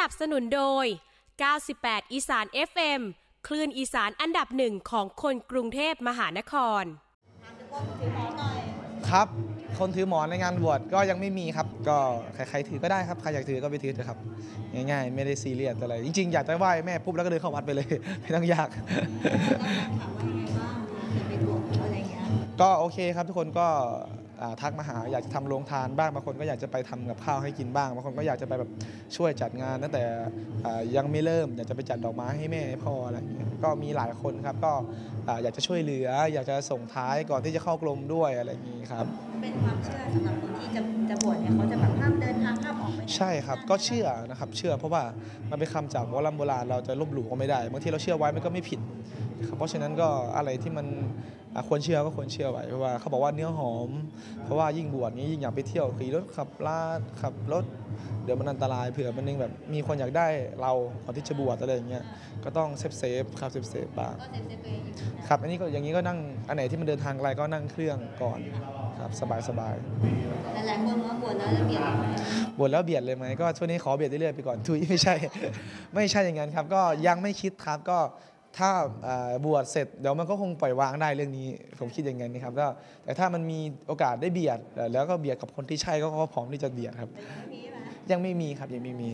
นับสนุนโดย 98 อีสาน FM คลื่นอีสานอันดับหนึ่งของคนกรุงเทพมหานคร ครับ คนถือหมอนในงานบวชก็ยังไม่มีครับ ก็ใครๆถือก็ได้ครับ ใครอยากถือก็ไปถือเถอะครับ ง่ายๆ ไม่ได้ซีเรียสอะไร จริงๆ อยากจะไหว้แม่ปุ๊บแล้วก็เดินเข้าวัดไปเลย ไม่ต้องยาก ก็โอเคครับทุกคนก็อ่า ทักมาหาอยากจะทำโรงทานบ้างบางคนก็อยากจะไปทำกับข้าวให้กินบ้างบางคนก็อยากจะไปแบบช่วยจัดงานตั้งแต่อ่ายังไม่เริ่มอยากจะไปจัดดอกไม้ให้แม่ให้พ่ออะไรอย่างเงี้ยก็มีหลายคนครับก็อ่าอยากจะช่วยเหลือ อยากจะส่งท้ายก่อนที่จะเข้ากรมด้วยอะไรอย่างงี้ครับเป็นความเชื่อสำหรับคนที่จะจะบวชเนี่ยเขาจะแบบห้ามเดินทางห้ามออกไปไหนใช่ครับก็เชื่อนะครับเชื่อเพราะว่ามันเป็นคำจากโบราณโบราณเราจะลบหลู่ก็ไม่ได้บางทีเราเชื่อไว้มันก็ไม่ผิดนะครับเพราะฉะนั้นก็อะไรที่มันอะ ควรเชื่อก็ควรเชื่อไว้เพราะว่าเขาบอกว่าเนื้อหอม เพราะว่ายิ่งบวชนี้ยิ่งอยากไปเที่ยวขี่รถขับลาดขับรถเดี๋ยวมันอันตรายเผื่อมันนึงแบบมีคนอยากได้เราก่อนที่จะบวชอะไรอย่างเงี้ยก็ต้องเซฟเซฟครับเซฟเซฟบ้างก็เซฟเซฟตัวเองอยู่นะครับอันนี้ก็อย่างนี้ก็นั่งอันไหนที่มันเดินทางไกลก็นั่งเครื่องก่อนครับสบายสบายหลายๆคนว่าบวชแล้วจะเปลี่ยนไหมบวชแล้วเบียดเลยไหมก็ช่วงนี้ขอเบียดเรื่อยๆไปก่อนทุยไม่ใช่ ไม่ใช่อย่างนั้นครับ ก็ยังไม่คิดครับก็ ถ้าอ่าบวชเสร็จเดี๋ยวมันก็คงปล่อยวางได้เรื่องนี้ ผมคิดอย่างนั้นนะครับก็แต่ถ้ามันมีโอกาสได้เบียด แล้วก็เบียดกับคนที่ใช่ก็ก็พร้อมที่จะเบียดครับไม่มีไหมยังไม่มีครับยังไม่มี